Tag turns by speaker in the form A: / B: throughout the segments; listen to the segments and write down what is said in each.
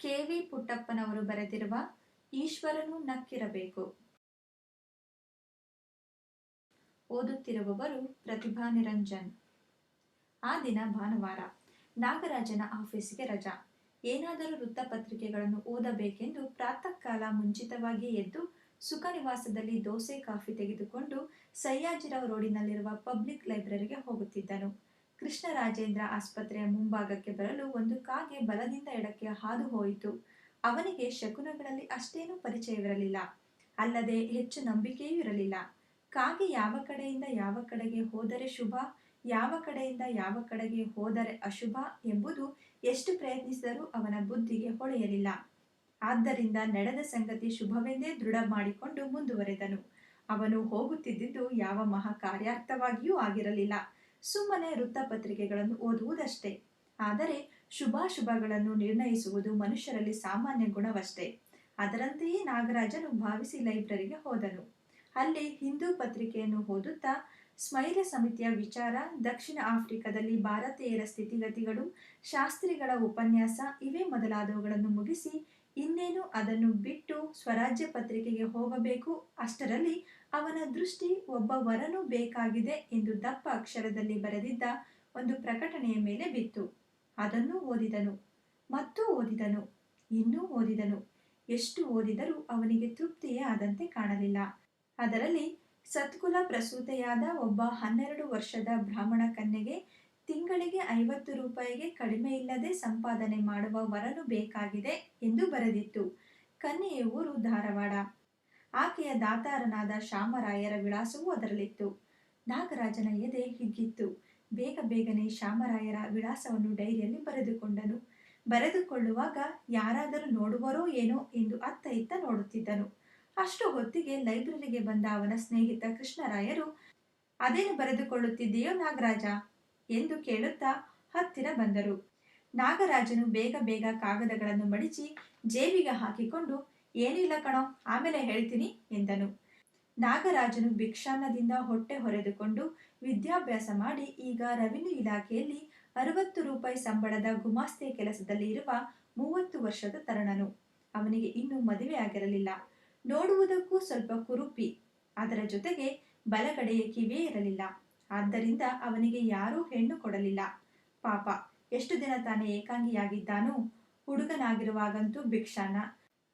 A: K V ಪುಟ್ಟಪ್ಪನವರು ಬರೆದಿರುವ ಈಶ್ವರನು ನಕ್ಕಿರಬೇಕು. ಓದುತ್ತಿರುವವರು ಪ್ರತಿಭಾ ನಿರಂಜನ್. ಆ ದಿನ ಭಾನುವಾರ ನಾಗರಾಜನ ಆಫೀಸಿಗೆ ರಜಾ. ಏನಾದರೂ ವೃತ್ತಪತ್ರಿಕೆಗಳನ್ನು ಓದಬೇಕೆಂದು ಪ್ರಾತಃ ಕಾಲ ಮುಂಚಿತವಾಗಿ ಎದ್ದು ಸುಖ ನಿವಾಸದಲ್ಲಿ ದೋಸೆ, ಕಾಫಿ ತೆಗೆದುಕೊಂಡು ಸಯ್ಯಾಜಿರಾವ್ ರೋಡಿನಲ್ಲಿರುವ ಪಬ್ಲಿಕ್ ಲೈಬ್ರರಿಗೆ ಹೋಗುತ್ತಿದ್ದನು. ಕೃಷ್ಣರಾಜೇಂದ್ರ ಆಸ್ಪತ್ರೆಯ ಮುಂಭಾಗಕ್ಕೆ ಬರಲು ಒಂದು ಕಾಗೆ ಬಲದಿಂದ ಎಡಕ್ಕೆ ಹಾದು ಹೋಯಿತು. ಅವನಿಗೆ ಶಕುನಗಳಲ್ಲಿ ಅಷ್ಟೇನೂ ಪರಿಚಯವಿರಲಿಲ್ಲ. ಅಲ್ಲದೆ ಹೆಚ್ಚು ನಂಬಿಕೆಯೂ ಇರಲಿಲ್ಲ. ಕಾಗೆ ಯಾವ ಕಡೆಯಿಂದ ಯಾವ ಕಡೆಗೆ ಹೋದರೆ ಶುಭ, ಯಾವ ಕಡೆಯಿಂದ ಯಾವ ಕಡೆಗೆ ಹೋದರೆ ಅಶುಭ ಎಂಬುದು ಎಷ್ಟು ಪ್ರಯತ್ನಿಸಿದರೂ ಅವನ ಬುದ್ಧಿಗೆ ಹೊಳೆಯಲಿಲ್ಲ. ಆದ್ದರಿಂದ ನಡೆದ ಸಂಗತಿ ಶುಭವೆಂದೇ ದೃಢ ಮಾಡಿಕೊಂಡು ಮುಂದುವರೆದನು. ಅವನು ಹೋಗುತ್ತಿದ್ದುದು ಯಾವ ಮಹಾ ಕಾರ್ಯಾರ್ಥವಾಗಿಯೂ ಆಗಿರಲಿಲ್ಲ. ಸುಮ್ಮನೆ ವೃತ್ತಪತ್ರಿಕೆಗಳನ್ನು ಓದುವುದಷ್ಟೇ. ಆದರೆ ಶುಭಾಶುಭಗಳನ್ನು ನಿರ್ಣಯಿಸುವುದು ಮನುಷ್ಯರಲ್ಲಿ ಸಾಮಾನ್ಯ ಗುಣವಷ್ಟೇ. ಅದರಂತೆಯೇ ನಾಗರಾಜನು ಭಾವಿಸಿ ಲೈಬ್ರರಿಗೆ ಹೋದನು. ಅಲ್ಲಿ ಹಿಂದೂ ಪತ್ರಿಕೆಯನ್ನು ಓದುತ್ತಾ ಸ್ಮೈರ್ಯ ಸಮಿತಿಯ ವಿಚಾರ, ದಕ್ಷಿಣ ಆಫ್ರಿಕಾದಲ್ಲಿ ಭಾರತೀಯರ ಸ್ಥಿತಿಗತಿಗಳು, ಶಾಸ್ತ್ರಿಗಳ ಉಪನ್ಯಾಸ, ಇವೇ ಮೊದಲಾದವುಗಳನ್ನು ಮುಗಿಸಿ ಇನ್ನೇನು ಅದನ್ನು ಬಿಟ್ಟು ಸ್ವರಾಜ್ಯ ಪತ್ರಿಕೆಗೆ ಹೋಗಬೇಕು? ಅಷ್ಟರಲ್ಲಿ ಅವನ ದೃಷ್ಟಿ ಒಬ್ಬ ವರನು ಬೇಕಾಗಿದೆ ಎಂದು ದಪ್ಪ ಅಕ್ಷರದಲ್ಲಿ ಬರೆದಿದ್ದ ಒಂದು ಪ್ರಕಟಣೆಯ ಮೇಲೆ ಬಿತ್ತು. ಅದನ್ನು ಓದಿದನು, ಮತ್ತು ಓದಿದನು, ಇನ್ನೂ ಓದಿದನು. ಎಷ್ಟು ಓದಿದರೂ ಅವನಿಗೆ ತೃಪ್ತಿಯೇ ಆದಂತೆ ಕಾಣಲಿಲ್ಲ. ಅದರಲ್ಲಿ ಸತ್ಕುಲ ಪ್ರಸೂತೆಯಾದ ಒಬ್ಬ ಹನ್ನೆರಡು ವರ್ಷದ ಬ್ರಾಹ್ಮಣ ಕನ್ಯೆಗೆ ತಿಂಗಳಿಗೆ ಐವತ್ತು ರೂಪಾಯಿಗೆ ಕಡಿಮೆ ಇಲ್ಲದೆ ಸಂಪಾದನೆ ಮಾಡುವ ವರನು ಬೇಕಾಗಿದೆ ಎಂದು ಬರೆದಿತ್ತು. ಕನ್ಯೆಯ ಊರು ಧಾರವಾಡ. ಆಕೆಯ ದಾತಾರನಾದ ಶಾಮರಾಯರ ವಿಳಾಸವೂ ಅದರಲ್ಲಿತ್ತು. ನಾಗರಾಜನ ಎದೆ ಹಿಗ್ಗಿತ್ತು. ಬೇಗ ಬೇಗನೆ ಶಾಮರಾಯರ ವಿಳಾಸವನ್ನು ಡೈರಿಯಲ್ಲಿ ಬರೆದುಕೊಂಡನು. ಬರೆದುಕೊಳ್ಳುವಾಗ ಯಾರಾದರೂ ನೋಡುವರೋ ಏನೋ ಎಂದು ಅತ್ತ ಇತ್ತ ನೋಡುತ್ತಿದ್ದನು. ಅಷ್ಟು ಹೊತ್ತಿಗೆ ಲೈಬ್ರರಿಗೆ ಬಂದ ಅವನ ಸ್ನೇಹಿತ ಕೃಷ್ಣರಾಯರು, ಅದೇನು ಬರೆದುಕೊಳ್ಳುತ್ತಿದ್ದೆಯೋ ನಾಗರಾಜ? ಎಂದು ಕೇಳುತ್ತಾ ಹತ್ತಿರ ಬಂದರು. ನಾಗರಾಜನು ಬೇಗ ಬೇಗ ಕಾಗದಗಳನ್ನು ಮಡಿಚಿ ಜೇಬಿಗೆ ಹಾಕಿಕೊಂಡು, ಏನಿಲ್ಲ ಕಣೋ, ಆಮೇಲೆ ಹೇಳ್ತೀನಿ ಎಂದನು. ನಾಗರಾಜನು ಭಿಕ್ಷಾನ್ನದಿಂದ ಹೊಟ್ಟೆ ಹೊರೆದುಕೊಂಡು ವಿದ್ಯಾಭ್ಯಾಸ ಮಾಡಿ ಈಗ ರೆವಿನ್ಯೂ ಇಲಾಖೆಯಲ್ಲಿ ಅರವತ್ತು ರೂಪಾಯಿ ಸಂಬಳದ ಗುಮಾಸ್ತೆ ಕೆಲಸದಲ್ಲಿ ಇರುವ ಮೂವತ್ತು ವರ್ಷದ ತರುಣನು. ಅವನಿಗೆ ಇನ್ನೂ ಮದುವೆ ಆಗಿರಲಿಲ್ಲ. ನೋಡುವುದಕ್ಕೂ ಸ್ವಲ್ಪ ಕುರುಪಿ. ಅದರ ಜೊತೆಗೆ ಬಲಗಡೆಯ ಕಿವಿಯೇ ಇರಲಿಲ್ಲ. ಆದ್ದರಿಂದ ಅವನಿಗೆ ಯಾರೂ ಹೆಣ್ಣು ಕೊಡಲಿಲ್ಲ. ಪಾಪ, ಎಷ್ಟು ದಿನ ತಾನೇ ಏಕಾಂಗಿಯಾಗಿದ್ದಾನೋ, ಹುಡುಗನಾಗಿರುವಾಗಂತೂ ಭಿಕ್ಷಾನ.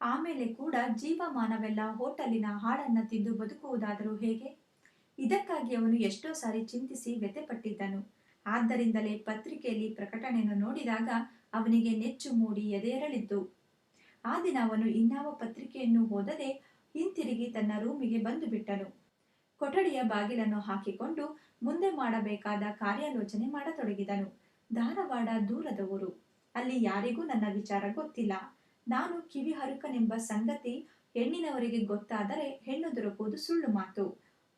A: ಆಮೇಲೆ ಕೂಡ ಜೀವಮಾನವೆಲ್ಲ ಹೋಟಲಿನ ಹಾಡನ್ನ ತಿಂದು ಬದುಕುವುದಾದರೂ ಹೇಗೆ? ಇದಕ್ಕಾಗಿ ಅವನು ಎಷ್ಟೋ ಸಾರಿ ಚಿಂತಿಸಿ ವ್ಯಥೆಪಟ್ಟಿದ್ದನು. ಆದ್ದರಿಂದಲೇ ಪತ್ರಿಕೆಯಲ್ಲಿ ಪ್ರಕಟಣೆಯನ್ನು ನೋಡಿದಾಗ ಅವನಿಗೆ ನೆಚ್ಚು ಮೂಡಿ ಎದೆಯರಳಿದ್ದು. ಆ ದಿನ ಅವನು ಇನ್ನಾವ ಪತ್ರಿಕೆಯನ್ನು ಓದದೆ ಹಿಂತಿರುಗಿ ತನ್ನ ರೂಮಿಗೆ ಬಂದು ಬಿಟ್ಟನು ಕೊಠಡಿಯ ಬಾಗಿಲನ್ನು ಹಾಕಿಕೊಂಡು ಮುಂದೆ ಮಾಡಬೇಕಾದ ಕಾರ್ಯಾಲೋಚನೆ ಮಾಡತೊಡಗಿದನು. ಧಾರವಾಡ ದೂರದ ಊರು. ಅಲ್ಲಿ ಯಾರಿಗೂ ನನ್ನ ವಿಚಾರ ಗೊತ್ತಿಲ್ಲ. ನಾನು ಕಿವಿ ಹರುಕನೆಂಬ ಸಂಗತಿ ಹೆಣ್ಣಿನವರಿಗೆ ಗೊತ್ತಾದರೆ ಹೆಣ್ಣು ದೊರಕುವುದು ಸುಳ್ಳು ಮಾತು.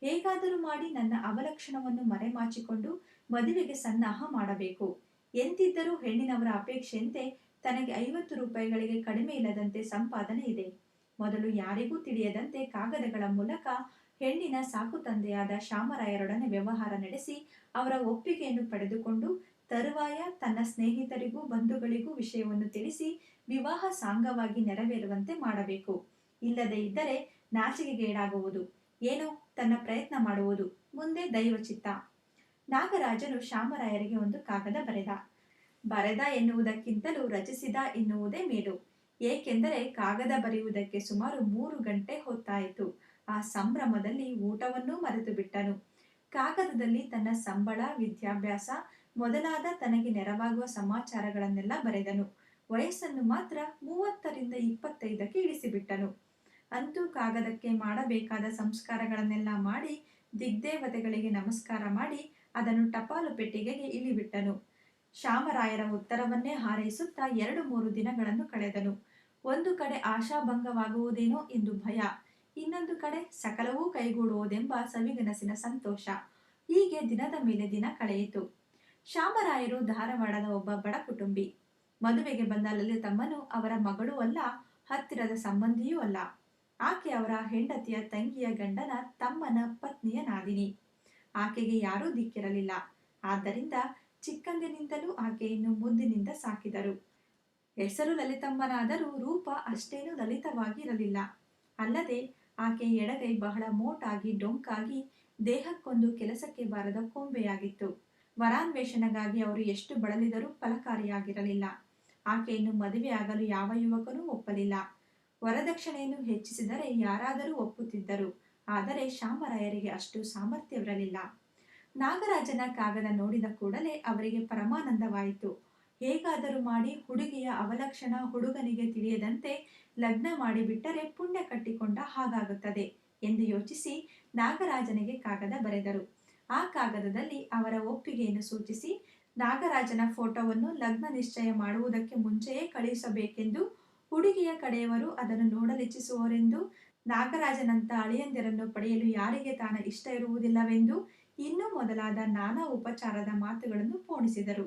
A: ಹೇಗಾದರೂ ಮಾಡಿ ನನ್ನ ಅವಲಕ್ಷಣವನ್ನು ಮರೆಮಾಚಿಕೊಂಡು ಮದುವೆಗೆ ಸನ್ನಾಹ ಮಾಡಬೇಕು. ಎಂತಿದ್ದರೂ ಹೆಣ್ಣಿನವರ ಅಪೇಕ್ಷೆಯಂತೆ ತನಗೆ ಐವತ್ತು ರೂಪಾಯಿಗಳಿಗೆ ಕಡಿಮೆ ಇಲ್ಲದಂತೆ ಸಂಪಾದನೆ ಇದೆ. ಮೊದಲು ಯಾರಿಗೂ ತಿಳಿಯದಂತೆ ಕಾಗದಗಳ ಮೂಲಕ ಹೆಣ್ಣಿನ ಸಾಕು ತಂದೆಯಾದ ಶ್ಯಾಮರಾಯರೊಡನೆ ವ್ಯವಹಾರ ನಡೆಸಿ ಅವರ ಒಪ್ಪಿಗೆಯನ್ನು ಪಡೆದುಕೊಂಡು ತರುವಾಯ ತನ್ನ ಸ್ನೇಹಿತರಿಗೂ ಬಂಧುಗಳಿಗೂ ವಿಷಯವನ್ನು ತಿಳಿಸಿ ವಿವಾಹ ಸಾಂಗವಾಗಿ ನೆರವೇರುವಂತೆ ಮಾಡಬೇಕು. ಇಲ್ಲದೇ ಇದ್ದರೆ ನಾಚಿಕೆಗೇಡಾಗುವುದು ಏನೋ ತನ್ನ ಪ್ರಯತ್ನ ಮಾಡುವುದು. ಮುಂದೆ ದೈವಚಿತ್ತ. ನಾಗರಾಜನು ಶಾಮರಾಯರಿಗೆ ಒಂದು ಕಾಗದ ಬರೆದ. ಬರೆದ ಎನ್ನುವುದಕ್ಕಿಂತಲೂ ರಚಿಸಿದ ಎನ್ನುವುದೇ ಮೇಲು. ಏಕೆಂದರೆ ಕಾಗದ ಬರೆಯುವುದಕ್ಕೆ ಸುಮಾರು ಮೂರು ಗಂಟೆ ಹೊತ್ತಾಯಿತು. ಆ ಸಂಭ್ರಮದಲ್ಲಿ ಊಟವನ್ನೂ ಮರೆತು ಬಿಟ್ಟನು ಕಾಗದದಲ್ಲಿ ತನ್ನ ಸಂಬಳ, ವಿದ್ಯಾಭ್ಯಾಸ ಮೊದಲಾದ ತನಗೆ ನೆರವಾಗುವ ಸಮಾಚಾರಗಳನ್ನೆಲ್ಲ ಬರೆದನು. ವಯಸ್ಸನ್ನು ಮಾತ್ರ ಮೂವತ್ತರಿಂದ ಇಪ್ಪತ್ತೈದಕ್ಕೆ ಇಳಿಸಿಬಿಟ್ಟನು. ಅಂತೂ ಕಾಗದಕ್ಕೆ ಮಾಡಬೇಕಾದ ಸಂಸ್ಕಾರಗಳನ್ನೆಲ್ಲ ಮಾಡಿ ದಿಗ್ದೇವತೆಗಳಿಗೆ ನಮಸ್ಕಾರ ಮಾಡಿ ಅದನ್ನು ಟಪಾಲು ಪೆಟ್ಟಿಗೆಗೆ ಇಳಿಬಿಟ್ಟನು. ಶ್ಯಾಮರಾಯರ ಉತ್ತರವನ್ನೇ ಹಾರೈಸುತ್ತಾ ಎರಡು ಮೂರು ದಿನಗಳನ್ನು ಕಳೆದನು. ಒಂದು ಕಡೆ ಆಶಾಭಂಗವಾಗುವುದೇನೋ ಎಂದು ಭಯ. ಇನ್ನೊಂದು ಕಡೆ ಸಕಲವೂ ಕೈಗೂಡುವುದೆಂಬ ಸವಿಗನಸಿನ ಸಂತೋಷ. ಹೀಗೆ ದಿನದ ಮೇಲೆ ದಿನ ಕಳೆಯಿತು. ಶ್ಯಾಮರಾಯರು ಧಾರವಾಡದ ಒಬ್ಬ ಬಡ ಕುಟುಂಬಿ. ಮದುವೆಗೆ ಬಂದ ಲಲಿತಮ್ಮನು ಅವರ ಮಗಳೂ ಅಲ್ಲ, ಹತ್ತಿರದ ಸಂಬಂಧಿಯೂ ಅಲ್ಲ. ಆಕೆ ಅವರ ಹೆಂಡತಿಯ ತಂಗಿಯ ಗಂಡನ ತಮ್ಮನ ಪತ್ನಿಯ ನಾದಿನಿ. ಆಕೆಗೆ ಯಾರೂ ದಿಕ್ಕಿರಲಿಲ್ಲ. ಆದ್ದರಿಂದ ಚಿಕ್ಕಂದಿನಿಂದಲೂ ಆಕೆಯನ್ನು ಮುದ್ದಿನಿಂದ ಸಾಕಿದರು. ಹೆಸರು ಲಲಿತಮ್ಮನಾದರೂ ರೂಪ ಅಷ್ಟೇನೂ ಲಲಿತವಾಗಿರಲಿಲ್ಲ. ಅಲ್ಲದೆ ಆಕೆ ಎಡಗೈ ಬಹಳ ಮೋಟಾಗಿ, ಡೊಂಕಾಗಿ, ದೇಹಕ್ಕೊಂದು ಕೆಲಸಕ್ಕೆ ಬಾರದ ಕೊಂಬೆಯಾಗಿತ್ತು. ವರಾನ್ವೇಷಣೆಗಾಗಿ ಅವರು ಎಷ್ಟು ಬಳಲಿದರೂ ಫಲಕಾರಿಯಾಗಿರಲಿಲ್ಲ. ಆಕೆಯನ್ನು ಮದುವೆಯಾಗಲು ಯಾವ ಯುವಕನೂ ಒಪ್ಪಲಿಲ್ಲ. ವರದಕ್ಷಿಣೆಯನ್ನು ಹೆಚ್ಚಿಸಿದರೆ ಯಾರಾದರೂ ಒಪ್ಪುತ್ತಿದ್ದರು, ಆದರೆ ಶಾಮರಾಯರಿಗೆ ಅಷ್ಟು ಸಾಮರ್ಥ್ಯವಿರಲಿಲ್ಲ. ನಾಗರಾಜನ ಕಾಗದ ನೋಡಿದ ಕೂಡಲೇ ಅವರಿಗೆ ಪರಮಾನಂದವಾಯಿತು. ಹೇಗಾದರೂ ಮಾಡಿ ಹುಡುಗಿಯ ಅವಲಕ್ಷಣ ಹುಡುಗನಿಗೆ ತಿಳಿಯದಂತೆ ಲಗ್ನ ಮಾಡಿಬಿಟ್ಟರೆ ಪುಣ್ಯ ಕಟ್ಟಿಕೊಂಡ ಹಾಗಾಗುತ್ತದೆ ಎಂದು ಯೋಚಿಸಿ ನಾಗರಾಜನಿಗೆ ಕಾಗದ ಬರೆದರು. ಆ ಕಾಗದದಲ್ಲಿ ಅವರ ಒಪ್ಪಿಗೆಯನ್ನು ಸೂಚಿಸಿ, ನಾಗರಾಜನ ಫೋಟೋವನ್ನು ಲಗ್ನ ನಿಶ್ಚಯ ಮಾಡುವುದಕ್ಕೆ ಮುಂಚೆಯೇ ಕಳುಹಿಸಬೇಕೆಂದು ಹುಡುಗಿಯ ಕಡೆಯವರು ಅದನ್ನು ನೋಡಲಿಚ್ಛಿಸುವರೆಂದು ನಾಗರಾಜನಂತ ಅಳಿಯಂದಿರನ್ನು ಪಡೆಯಲು ಯಾರಿಗೆ ತಾನ ಇಷ್ಟ ಇರುವುದಿಲ್ಲವೆಂದು ಇನ್ನೂ ಮೊದಲಾದ ನಾನಾ ಉಪಚಾರದ ಮಾತುಗಳನ್ನು ಪೋಣಿಸಿದರು.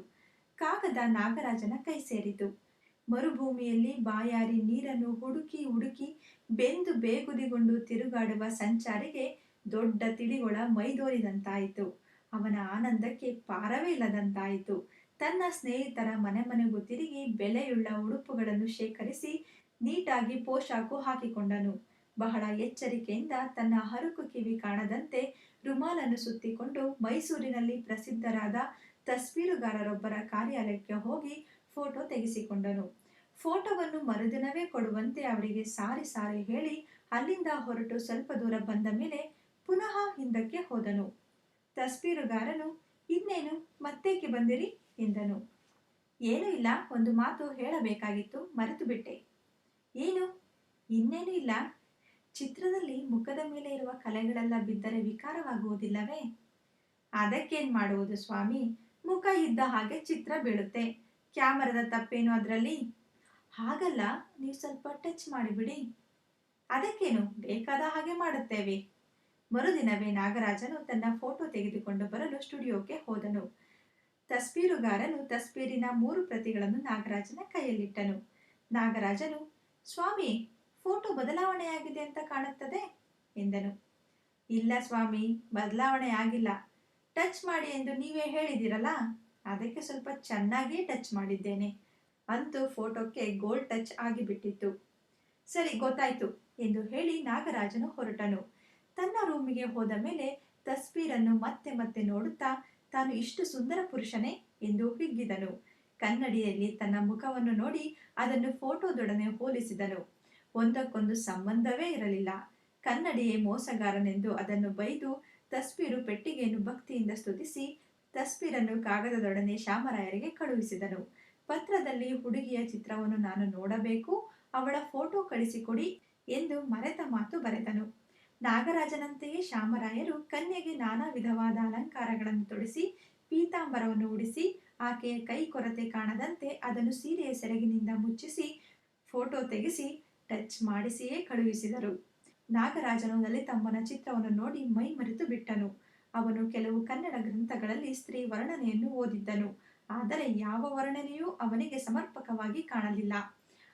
A: ಕಾಗದ ನಾಗರಾಜನ ಕೈ ಸೇರಿತು. ಮರುಭೂಮಿಯಲ್ಲಿ ಬಾಯಾರಿ ನೀರನ್ನು ಹುಡುಕಿ ಹುಡುಕಿ ಬೆಂದು ಬೇಗುದಿಗೊಂಡು ತಿರುಗಾಡುವ ಸಂಚಾರಿಗೆ ದೊಡ್ಡ ತಿಳಿಗೊಳ ಮೈದೋರಿದಂತಾಯಿತು. ಅವನ ಆನಂದಕ್ಕೆ ಪಾರವೇ ಇಲ್ಲದಂತಾಯಿತು. ತನ್ನ ಸ್ನೇಹಿತರ ಮನೆ ಮನೆಗೂ ತಿರುಗಿ ಬೆಲೆಯುಳ್ಳ ಉಡುಪುಗಳನ್ನು ಶೇಖರಿಸಿ ನೀಟಾಗಿ ಪೋಷಾಕು ಹಾಕಿಕೊಂಡನು. ಬಹಳ ಎಚ್ಚರಿಕೆಯಿಂದ ತನ್ನ ಹರುಕು ಕಿವಿ ಕಾಣದಂತೆ ರುಮಾಲನ್ನು ಸುತ್ತಿಕೊಂಡು ಮೈಸೂರಿನಲ್ಲಿ ಪ್ರಸಿದ್ಧರಾದ ತಸ್ವೀರುಗಾರರೊಬ್ಬರ ಕಾರ್ಯಾಲಯಕ್ಕೆ ಹೋಗಿ ಫೋಟೋ ತೆಗೆಸಿಕೊಂಡನು. ಫೋಟೋವನ್ನು ಮರುದಿನವೇ ಕೊಡುವಂತೆ ಅವರಿಗೆ ಸಾರಿ ಸಾರಿ ಹೇಳಿ ಅಲ್ಲಿಂದ ಹೊರಟು ಸ್ವಲ್ಪ ದೂರ ಬಂದ ಮೇಲೆ ಪುನಃ ಹಿಂದಕ್ಕೆ ಹೋದನು. ತಸ್ಬೀರುಗಾರನು, ಇನ್ನೇನು? ಮತ್ತೇಕೆ ಬಂದಿರಿ? ಎಂದನು. ಏನೂ ಇಲ್ಲ, ಒಂದು ಮಾತು ಹೇಳಬೇಕಾಗಿತ್ತು ಮರೆತು ಬಿಟ್ಟೆ ಏನು? ಇನ್ನೇನು ಇಲ್ಲ. ಚಿತ್ರದಲ್ಲಿ ಮುಖದ ಮೇಲೆ ಇರುವ ಕಲೆಗಳೆಲ್ಲ ಬಿದ್ದರೆ ವಿಕಾರವಾಗುವುದಿಲ್ಲವೇ? ಅದಕ್ಕೇನ್ ಮಾಡುವುದು ಸ್ವಾಮಿ? ಮುಖ ಇದ್ದ ಹಾಗೆ ಚಿತ್ರ ಬೀಳುತ್ತೆ. ಕ್ಯಾಮರದ ತಪ್ಪೇನು ಅದರಲ್ಲಿ? ಹಾಗಲ್ಲ, ನೀವು ಸ್ವಲ್ಪ ಟಚ್ ಮಾಡಿಬಿಡಿ ಅದಕ್ಕೇನು? ಬೇಕಾದ ಹಾಗೆ ಮಾಡುತ್ತೇವೆ. ಮರುದಿನವೇ ನಾಗರಾಜನು ತನ್ನ ಫೋಟೋ ತೆಗೆದುಕೊಂಡು ಬರಲು ಸ್ಟುಡಿಯೋಕ್ಕೆ ಹೋದನು. ತಸ್ಬೀರುಗಾರನು ತಸ್ಬೀರಿನ ಮೂರು ಪ್ರತಿಗಳನ್ನು ನಾಗರಾಜನ ಕೈಯಲ್ಲಿಟ್ಟನು. ನಾಗರಾಜನು, ಸ್ವಾಮಿ, ಫೋಟೋ ಬದಲಾವಣೆಯಾಗಿದೆ ಅಂತ ಕಾಣುತ್ತದೆ? ಎಂದನು. ಇಲ್ಲ ಸ್ವಾಮಿ, ಬದಲಾವಣೆ ಆಗಿಲ್ಲ. ಟಚ್ ಮಾಡಿ ಎಂದು ನೀವೇ ಹೇಳಿದಿರಲ್ಲ ಅದಕ್ಕೆ ಸ್ವಲ್ಪ ಚೆನ್ನಾಗಿಯೇ ಟಚ್ ಮಾಡಿದ್ದೇನೆ. ಅಂತೂ ಫೋಟೋಕ್ಕೆ ಗೋಲ್ಡ್ ಟಚ್ ಆಗಿಬಿಟ್ಟಿತ್ತು. ಸರಿ, ಗೊತ್ತಾಯ್ತು ಎಂದು ಹೇಳಿ ನಾಗರಾಜನು ಹೊರಟನು. ತನ್ನ ರೂಮಿಗೆ ಹೋದ ಮೇಲೆ ತಸ್ಬೀರನ್ನು ಮತ್ತೆ ಮತ್ತೆ ನೋಡುತ್ತಾ ತಾನು ಇಷ್ಟು ಸುಂದರ ಪುರುಷನೇ ಎಂದು ಹಿಗ್ಗಿದನು. ಕನ್ನಡಿಯಲ್ಲಿ ತನ್ನ ಮುಖವನ್ನು ನೋಡಿ ಅದನ್ನು ಫೋಟೋದೊಡನೆ ಹೋಲಿಸಿದನು. ಒಂದಕ್ಕೊಂದು ಸಂಬಂಧವೇ ಇರಲಿಲ್ಲ. ಕನ್ನಡಿಯೇ ಮೋಸಗಾರನೆಂದು ಅದನ್ನು ಬೈದು ತಸ್ಬೀರು ಪೆಟ್ಟಿಗೆಯನ್ನು ಭಕ್ತಿಯಿಂದ ಸ್ತುತಿಸಿ ತಸ್ಬೀರನ್ನು ಕಾಗದದೊಡನೆ ಶಾಮರಾಯರಿಗೆ ಕಳುಹಿಸಿದನು. ಪತ್ರದಲ್ಲಿ ಹುಡುಗಿಯ ಚಿತ್ರವನ್ನು ನಾನು ನೋಡಬೇಕು, ಅವಳ ಫೋಟೋ ಕಳಿಸಿಕೊಡಿ ಎಂದು ಮರೆತ ಮಾತು ಬರೆದನು. ನಾಗರಾಜನಂತೆಯೇ ಶಾಮರಾಯರು ಕನ್ಯೆಗೆ ನಾನಾ ವಿಧವಾದ ಅಲಂಕಾರಗಳನ್ನು ತೊಡಿಸಿ, ಪೀತಾಂಬರವನ್ನು ಉಡಿಸಿ, ಆಕೆಯ ಕೈ ಕೊರತೆ ಕಾಣದಂತೆ ಅದನ್ನು ಸೀರೆಯ ಸೆರಗಿನಿಂದ ಮುಚ್ಚಿಸಿ, ಫೋಟೋ ತೆಗೆಸಿ, ಟಚ್ ಮಾಡಿಸಿಯೇ ಕಳುಹಿಸಿದರು. ನಾಗರಾಜನು ತಮ್ಮನ ಚಿತ್ರವನ್ನು ನೋಡಿ ಮೈ ಮರೆತು ಬಿಟ್ಟನು. ಅವನು ಕೆಲವು ಕನ್ನಡ ಗ್ರಂಥಗಳಲ್ಲಿ ಸ್ತ್ರೀ ವರ್ಣನೆಯನ್ನು ಓದಿದ್ದನು. ಆದರೆ ಯಾವ ವರ್ಣನೆಯೂ ಅವನಿಗೆ ಸಮರ್ಪಕವಾಗಿ ಕಾಣಲಿಲ್ಲ.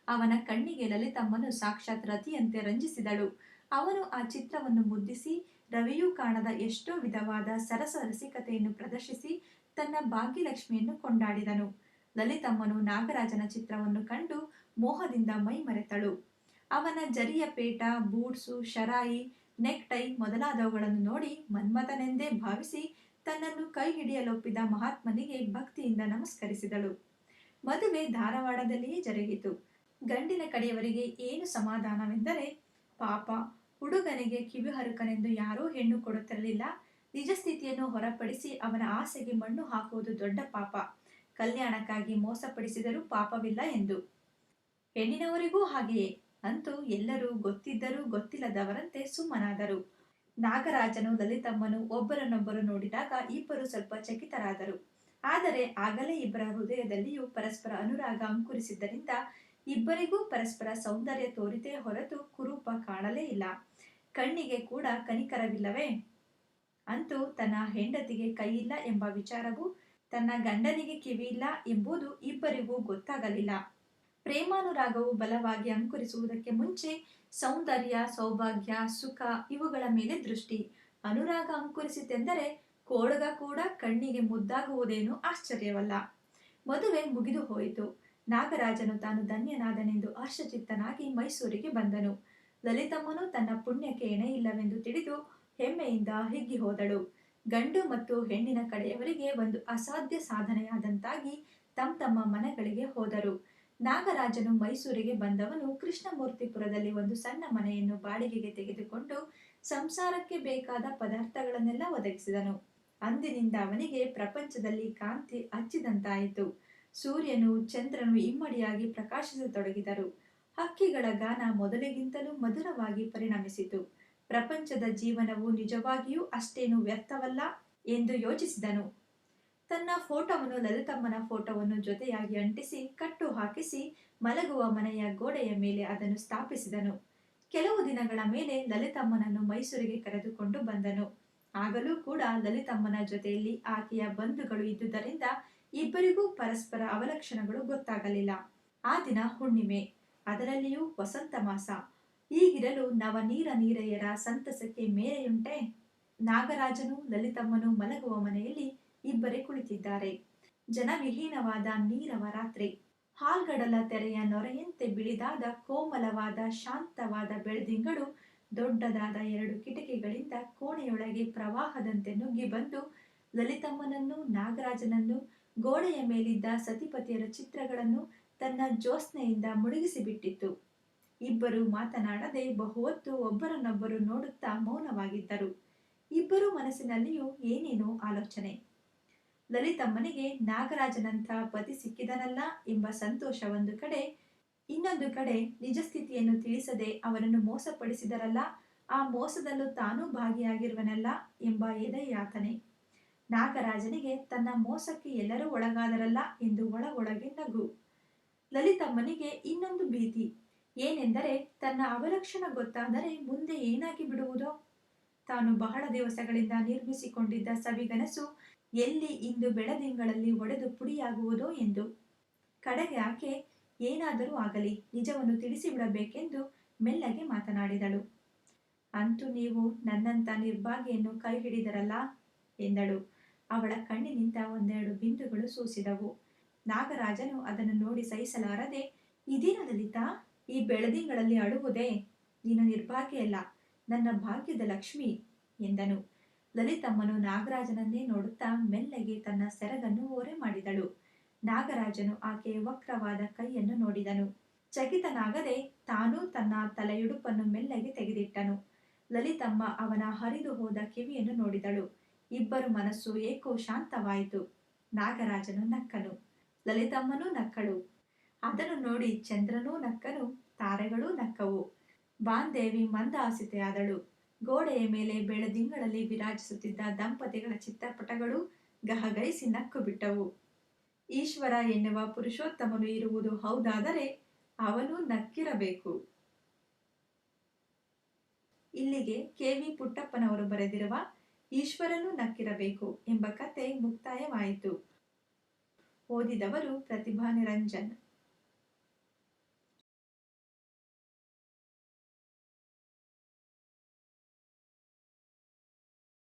A: ಅವನ ಕಣ್ಣಿಗೆ ಲಲಿತಮ್ಮನು ಸಾಕ್ಷಾತ್ ರತಿಯಂತೆ ರಂಜಿಸಿದಳು. ಅವನು ಆ ಚಿತ್ರವನ್ನು ಮುದ್ದಿಸಿ, ರವಿಯೂ ಕಾಣದ ಎಷ್ಟೋ ವಿಧವಾದ ಸರಸ ರಸಿಕತೆಯನ್ನು ಪ್ರದರ್ಶಿಸಿ ತನ್ನ ಭಾಗ್ಯಲಕ್ಷ್ಮಿಯನ್ನು ಕೊಂಡಾಡಿದನು. ಲಲಿತಮ್ಮನು ನಾಗರಾಜನ ಚಿತ್ರವನ್ನು ಕಂಡು ಮೋಹದಿಂದ ಮೈ ಮರೆತಳು. ಅವನ ಜರಿಯ ಪೇಟ, ಬೂಟ್ಸು, ಶರಾಯಿ ನೆಕ್ ಟೈ ಮೊದಲಾದವುಗಳನ್ನು ನೋಡಿ ಮನ್ಮಥನೆಂದೇ ಭಾವಿಸಿ ತನ್ನನ್ನು ಕೈ ಹಿಡಿಯಲೊಪ್ಪಿದ ಮಹಾತ್ಮನಿಗೆ ಭಕ್ತಿಯಿಂದ ನಮಸ್ಕರಿಸಿದಳು. ಮದುವೆ ಧಾರವಾಡದಲ್ಲಿಯೇ ಜರುಗಿತು. ಗಂಡಿನ ಕಡೆಯವರಿಗೆ ಏನು ಸಮಾಧಾನವೆಂದರೆ, ಪಾಪ, ಹುಡುಗನಿಗೆ ಕಿವಿ ಹರುಕನೆಂದು ಯಾರೂ ಹೆಣ್ಣು ಕೊಡುತ್ತಿರಲಿಲ್ಲ. ನಿಜ ಸ್ಥಿತಿಯನ್ನು ಹೊರಪಡಿಸಿ ಅವನ ಆಸೆಗೆ ಮಣ್ಣು ಹಾಕುವುದು ದೊಡ್ಡ ಪಾಪ. ಕಲ್ಯಾಣಕ್ಕಾಗಿ ಮೋಸಪಡಿಸಿದರೂ ಪಾಪವಿಲ್ಲ ಎಂದು. ಹೆಣ್ಣಿನವರಿಗೂ ಹಾಗೆಯೇ. ಅಂತೂ ಎಲ್ಲರೂ ಗೊತ್ತಿದ್ದರೂ ಗೊತ್ತಿಲ್ಲದವರಂತೆ ಸುಮ್ಮನಾದರು. ನಾಗರಾಜನು ಲಲಿತಮ್ಮನು ಒಬ್ಬರನ್ನೊಬ್ಬರು ನೋಡಿದಾಗ ಇಬ್ಬರು ಸ್ವಲ್ಪ ಚಕಿತರಾದರು. ಆದರೆ ಆಗಲೇ ಇಬ್ಬರ ಹೃದಯದಲ್ಲಿಯೂ ಪರಸ್ಪರ ಅನುರಾಗ ಅಂಕುರಿಸಿದ್ದರಿಂದ ಇಬ್ಬರಿಗೂ ಪರಸ್ಪರ ಸೌಂದರ್ಯ ತೋರಿತೇ ಹೊರತು ಕುರೂಪ ಕಾಣಲೇ ಇಲ್ಲ. ಕಣ್ಣಿಗೆ ಕೂಡ ಕನಿಕರವಿಲ್ಲವೇ? ಅಂತೂ ತನ್ನ ಹೆಂಡತಿಗೆ ಕೈಯಿಲ್ಲ ಎಂಬ ವಿಚಾರವು, ತನ್ನ ಗಂಡನಿಗೆ ಕಿವಿಯಿಲ್ಲ ಎಂಬುದು ಇಬ್ಬರಿಗೂ ಗೊತ್ತಾಗಲಿಲ್ಲ. ಪ್ರೇಮಾನುರಾಗವು ಬಲವಾಗಿ ಅಂಕುರಿಸುವುದಕ್ಕೆ ಮುಂಚೆ ಸೌಂದರ್ಯ, ಸೌಭಾಗ್ಯ, ಸುಖ ಇವುಗಳ ಮೇಲೆ ದೃಷ್ಟಿ. ಅನುರಾಗ ಅಂಕುರಿಸಿತೆಂದರೆ ಕೋಡಗ ಕೂಡ ಕಣ್ಣಿಗೆ ಮುದ್ದಾಗುವುದೇನು ಆಶ್ಚರ್ಯವಲ್ಲ. ಮದುವೆ ಮುಗಿದು ಹೋಯಿತು. ನಾಗರಾಜನು ತಾನು ಧನ್ಯನಾದನೆಂದು ಹರ್ಷಚಿತ್ತನಾಗಿ ಮೈಸೂರಿಗೆ ಬಂದನು. ಲಲಿತಮ್ಮನು ತನ್ನ ಪುಣ್ಯಕ್ಕೆ ಎಣೆಯಿಲ್ಲವೆಂದು ತಿಳಿದು ಹೆಮ್ಮೆಯಿಂದ ಹಿಗ್ಗಿ ಹೋದಳು. ಗಂಡು ಮತ್ತು ಹೆಣ್ಣಿನ ಕಡೆಯವರಿಗೆ ಒಂದು ಅಸಾಧ್ಯ ಸಾಧನೆಯಾದಂತಾಗಿ ತಮ್ಮ ತಮ್ಮ ಮನೆಗಳಿಗೆ ಹೋದರು. ನಾಗರಾಜನು ಮೈಸೂರಿಗೆ ಬಂದವನು ಕೃಷ್ಣಮೂರ್ತಿಪುರದಲ್ಲಿ ಒಂದು ಸಣ್ಣ ಮನೆಯನ್ನು ಬಾಡಿಗೆಗೆ ತೆಗೆದುಕೊಂಡು ಸಂಸಾರಕ್ಕೆ ಬೇಕಾದ ಪದಾರ್ಥಗಳನ್ನೆಲ್ಲ ಒದಗಿಸಿದನು. ಅಂದಿನಿಂದ ಅವನಿಗೆ ಪ್ರಪಂಚದಲ್ಲಿ ಕಾಂತಿ ಹಚ್ಚಿದಂತಾಯಿತು. ಸೂರ್ಯನು ಚಂದ್ರನು ಇಮ್ಮಡಿಯಾಗಿ ಪ್ರಕಾಶಿಸತೊಡಗಿದರು. ಹಕ್ಕಿಗಳ ಗಾನ ಮೊದಲಿಗಿಂತಲೂ ಮಧುರವಾಗಿ ಪರಿಣಮಿಸಿತು. ಪ್ರಪಂಚದ ಜೀವನವು ನಿಜವಾಗಿಯೂ ಅಷ್ಟೇನು ವ್ಯರ್ಥವಲ್ಲ ಎಂದು ಯೋಚಿಸಿದನು. ತನ್ನ ಫೋಟೋವನ್ನು, ಲಲಿತಮ್ಮನ ಫೋಟೋವನ್ನು ಜೊತೆಯಾಗಿ ಅಂಟಿಸಿ, ಕಟ್ಟು ಹಾಕಿಸಿ, ಮಲಗುವ ಮನೆಯ ಗೋಡೆಯ ಮೇಲೆ ಅದನ್ನು ಸ್ಥಾಪಿಸಿದನು. ಕೆಲವು ದಿನಗಳ ಮೇಲೆ ಲಲಿತಮ್ಮನನ್ನು ಮೈಸೂರಿಗೆ ಕರೆದುಕೊಂಡು ಬಂದನು. ಆಗಲೂ ಕೂಡ ಲಲಿತಮ್ಮನ ಜೊತೆಯಲ್ಲಿ ಆಕೆಯ ಬಂಧುಗಳು ಇದ್ದುದರಿಂದ ಇಬ್ಬರಿಗೂ ಪರಸ್ಪರ ಅವಲಕ್ಷಣಗಳು ಗೊತ್ತಾಗಲಿಲ್ಲ. ಆ ದಿನ ಹುಣ್ಣಿಮೆ. ಅದರಲ್ಲಿಯೂ ವಸಂತ ಮಾಸ. ಈಗಿರಲು ನವ ನೀರ ನೀರೆಯರ ಸಂತಸಕ್ಕೆ ಮೇರೆಯುಂಟೆ ನಾಗರಾಜನು ಲಲಿತಮ್ಮನು ಮಲಗುವ ಮನೆಯಲ್ಲಿ ಇಬ್ಬರೇ ಕುಳಿತಿದ್ದಾರೆ. ಜನವಿಹೀನವಾದ ನೀರವ ರಾತ್ರಿ. ಹಾಲ್ಗಡಲ ತೆರೆಯ ನೊರೆಯಂತೆ ಬಿಳಿದಾದ ಕೋಮಲವಾದ ಶಾಂತವಾದ ಬೆಳದಿಂಗಳು ದೊಡ್ಡದಾದ ಎರಡು ಕಿಟಕಿಗಳಿಂದ ಕೋಣೆಯೊಳಗೆ ಪ್ರವಾಹದಂತೆ ನುಗ್ಗಿ ಬಂದು ಲಲಿತಮ್ಮನನ್ನು, ನಾಗರಾಜನನ್ನು, ಗೋಡೆಯ ಮೇಲಿದ್ದ ಸತಿಪತಿಯರ ಚಿತ್ರಗಳನ್ನು ತನ್ನ ಜ್ಯೋತ್ಸ್ನೆಯಿಂದ ಮುಳುಗಿಸಿಬಿಟ್ಟಿತ್ತು. ಇಬ್ಬರು ಮಾತನಾಡದೆ ಬಹುವತ್ತು ಒಬ್ಬರನ್ನೊಬ್ಬರು ನೋಡುತ್ತಾ ಮೌನವಾಗಿದ್ದರು. ಇಬ್ಬರು ಮನಸ್ಸಿನಲ್ಲಿಯೂ ಏನೇನೋ ಆಲೋಚನೆ. ಲಲಿತಮ್ಮನಿಗೆ ನಾಗರಾಜನಂಥ ಪತಿ ಸಿಕ್ಕಿದನಲ್ಲ ಎಂಬ ಸಂತೋಷ ಒಂದು ಕಡೆ, ಇನ್ನೊಂದು ಕಡೆ ನಿಜ ಸ್ಥಿತಿಯನ್ನು ತಿಳಿಸದೆ ಅವನನ್ನು ಮೋಸಪಡಿಸಿದರಲ್ಲ, ಆ ಮೋಸದಲ್ಲೂ ತಾನೂ ಭಾಗಿಯಾಗಿರುವನಲ್ಲ ಎಂಬ ಎದೆಯಾತನೆ. ನಾಗರಾಜನಿಗೆ ತನ್ನ ಮೋಸಕ್ಕೆ ಎಲ್ಲರೂ ಒಳಗಾದರಲ್ಲ ಎಂದು ಒಳ ಒಳಗೆ ನಗು ಲಲಿತಮ್ಮನಿಗೆ ಇನ್ನೊಂದು ಭೀತಿ, ಏನೆಂದರೆ ತನ್ನ ಅವಲಕ್ಷಣ ಗೊತ್ತಾದರೆ ಮುಂದೆ ಏನಾಗಿ ಬಿಡುವುದೋ? ತಾನು ಬಹಳ ದಿವಸಗಳಿಂದ ನಿರ್ಮಿಸಿಕೊಂಡಿದ್ದ ಸವಿಗನಸು ಎಲ್ಲಿ ಇಂದು ಬೆಳದಿಂಗಳಲ್ಲಿ ಒಡೆದು ಪುಡಿಯಾಗುವುದೋ ಎಂದು. ಕಡೆಗೆ ಆಕೆ ಏನಾದರೂ ಆಗಲಿ, ನಿಜವನ್ನು ತಿಳಿಸಿಬಿಡಬೇಕೆಂದು ಮೆಲ್ಲಗೆ ಮಾತನಾಡಿದಳು. ಅಂತೂ ನೀವು ನನ್ನಂಥ ನಿರ್ಭಾಗ್ಯನ್ನು ಕೈ ಹಿಡಿದರಲ್ಲ ಎಂದಳು. ಅವಳ ಕಣ್ಣಿನಿಂದ ಒಂದೆರಡು ಬಿಂದುಗಳು ಸೂಸಿದವು. ನಾಗರಾಜನು ಅದನ್ನು ನೋಡಿ ಸಹಿಸಲಾರದೆ ಇದೀನ ಲಲಿತಾ ಈ ಬೆಳದಿಂಗಳಲ್ಲಿ ಅಳುವುದೇ? ನೀನು ನಿರ್ಭಾಗ್ಯಲ್ಲ ನನ್ನ ಭಾಗ್ಯದ ಲಕ್ಷ್ಮಿ? ಎಂದನು. ಲಲಿತಮ್ಮನು ನಾಗರಾಜನನ್ನೇ ನೋಡುತ್ತಾ ಮೆಲ್ಲಗೆ ತನ್ನ ಸೆರಗನ್ನು ಓರೆ ಮಾಡಿದಳು. ನಾಗರಾಜನು ಆಕೆಯ ವಕ್ರವಾದ ಕೈಯನ್ನು ನೋಡಿದನು. ಚಕಿತನಾಗದೆ ತಾನೂ ತನ್ನ ತಲೆಯುಡುಪನ್ನು ಮೆಲ್ಲಗೆ ತೆಗೆದಿಟ್ಟನು. ಲಲಿತಮ್ಮ ಅವನ ಹರಿದು ಹೋದ ಕಿವಿಯನ್ನು ನೋಡಿದಳು. ಇಬ್ಬರು ಮನಸ್ಸು ಏಕೋ ಶಾಂತವಾಯಿತು ನಾಗರಾಜನು ನಕ್ಕನು. ಲಲಿತಮ್ಮನೂ ನಕ್ಕಳು. ಅದನ್ನು ನೋಡಿ ಚಂದ್ರನೂ ನಕ್ಕನು, ತಾರೆಗಳೂ ನಕ್ಕವು. ಬಾಂದೇವಿ ಮಂದಹಾಸಿತೆಯಾದಳು. ಗೋಡೆಯ ಮೇಲೆ ಬೆಳದಿಂಗಳಲ್ಲಿ ವಿರಾಜಿಸುತ್ತಿದ್ದ ದಂಪತಿಗಳ ಚಿತ್ರಪಟಗಳು ಗಹಗೈಸಿ ನಕ್ಕು ಬಿಟ್ಟವು ಈಶ್ವರ ಎನ್ನುವ ಪುರುಷೋತ್ತಮನು ಇರುವುದು ಹೌದಾದರೆ ಅವನು ನಕ್ಕಿರಬೇಕು. ಇಲ್ಲಿಗೆ ಕೆ. ವಿ. ಪುಟ್ಟಪ್ಪನವರು ಬರೆದಿರುವ ಈಶ್ವರನು ನಕ್ಕಿರಬೇಕು ಎಂಬ ಕತೆ ಮುಕ್ತಾಯವಾಯಿತು. ಓದಿದವರು ಪ್ರತಿಭಾ ನಿರಂಜನ್